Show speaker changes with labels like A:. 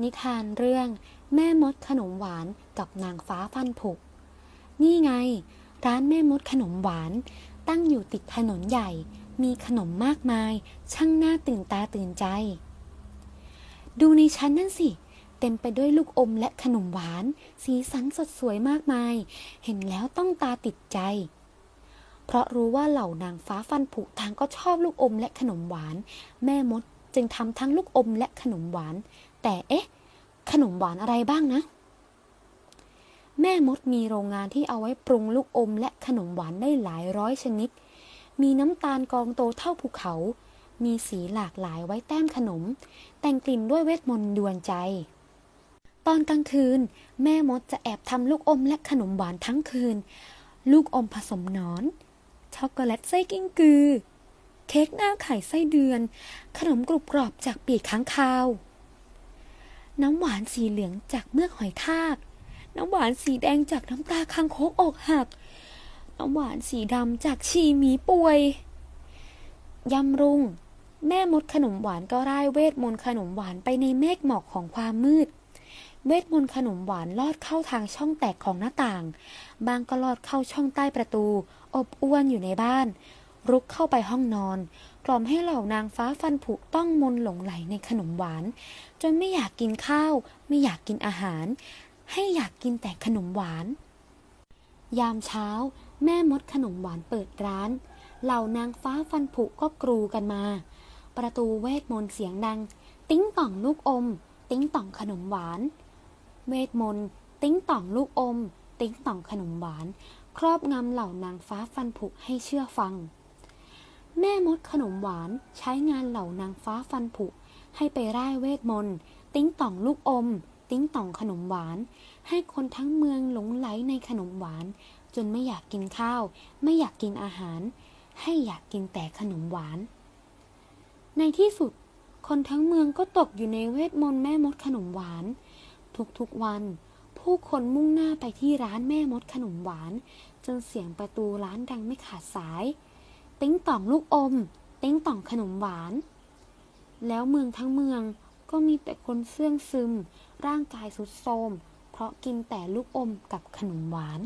A: นิทานเรื่องแม่มดขนมหวานกับนางฟ้าฟันผุ นี่ไง ร้านแม่มดขนมหวาน ตั้งอยู่ติดถนนใหญ่ มีขนมมากมาย ช่างน่าตื่นตาตื่นใจ ดูในชั้นนั่นสิ เต็มไปด้วยลูกอมและขนมหวาน สีสันสดสวยมากมาย เห็นแล้วต้องตาติดใจ เพราะรู้ว่าเหล่านางฟ้าฟันผุทางก็ชอบลูกอมและขนมหวาน แม่มดจึงทำทั้งลูกอมและขนมหวาน แต่เอ๊ะ ขนมหวานอะไรบ้างนะ แม่มดมีโรงงานที่เอาไว้ปรุงลูกอมและขนมหวานได้หลายร้อยชนิด มีน้ำตาลกองโตเท่าภูเขา มีสีหลากหลายไว้แต้มขนม แต่งกลิ่นด้วยเวทมนต์ดวนใจ ตอนกลางคืน แม่มดจะแอบทำลูกอมและขนมหวานทั้งคืน ลูกอมผสมนอน ช็อกโกแลตไส้กิ้งกือเค้กหน้าไข่ไส้เดือน ขนมกรุบกรอบจากปีกค้างคาว น้ำหวานสีเหลืองจากเมือกหอยทาก น้ำหวานสีแดงจากน้ำตาคางคกอกหัก น้ำหวานสีดำจากชีหมีป่วย ยำรุง แม่มดขนมหวานก็ร่ายเวทมนต์ขนมหวานไปในเมฆหมอกของความมืด เวทมนต์ขนมหวานลอดเข้าทางช่องแตกของหน้าต่าง บางก็ลอดเข้าช่องใต้ประตู อบอ้วนอยู่ในบ้าน รุกเข้าไปห้องนอน กล่อมให้เหล่านางฟ้าฟันผุต้องมนหลงไหลในขนมหวาน จนไม่อยากกินข้าว ไม่อยากกินอาหาร ให้อยากกินแต่ขนมหวาน ยามเช้า แม่มดขนมหวานเปิดร้าน เหล่านางฟ้าฟันผุก็กรูกันมา ประตูเวทมนต์เสียงดัง ติ้งต่องลูกอม ติ้งต่องขนมหวาน เวทมนต์ติ้งต่องลูกอม ติ้งต่องขนมหวาน ครอบงำเหล่านางฟ้าฟันผุให้เชื่อฟัง แม่มดขนมหวานใช้งานเหล่านางฟ้าฟันผุ ให้ไปร่ายเวทมนต์ ติ้งต่องลูกอม ติ้งต่องขนมหวาน ให้คนทั้งเมืองหลงไหลในขนมหวาน จนไม่อยากกินข้าว ไม่อยากกินอาหาร ให้อยากกินแต่ขนมหวาน ในที่สุด คนทั้งเมืองก็ตกอยู่ในเวทมนต์แม่มดขนมหวาน ทุกๆวัน ผู้คนมุ่งหน้าไปที่ร้านแม่มดขนมหวาน จนเสียงประตูร้านดังไม่ขาดสาย ติ้งต่องลูกอม ติ้งต่องขนมหวาน แล้วเมืองทั้งเมืองก็มีแต่คนเสื่องซึม ร่างกายสุดโทรมเพราะกินแต่ลูกอมกับขนมหวาน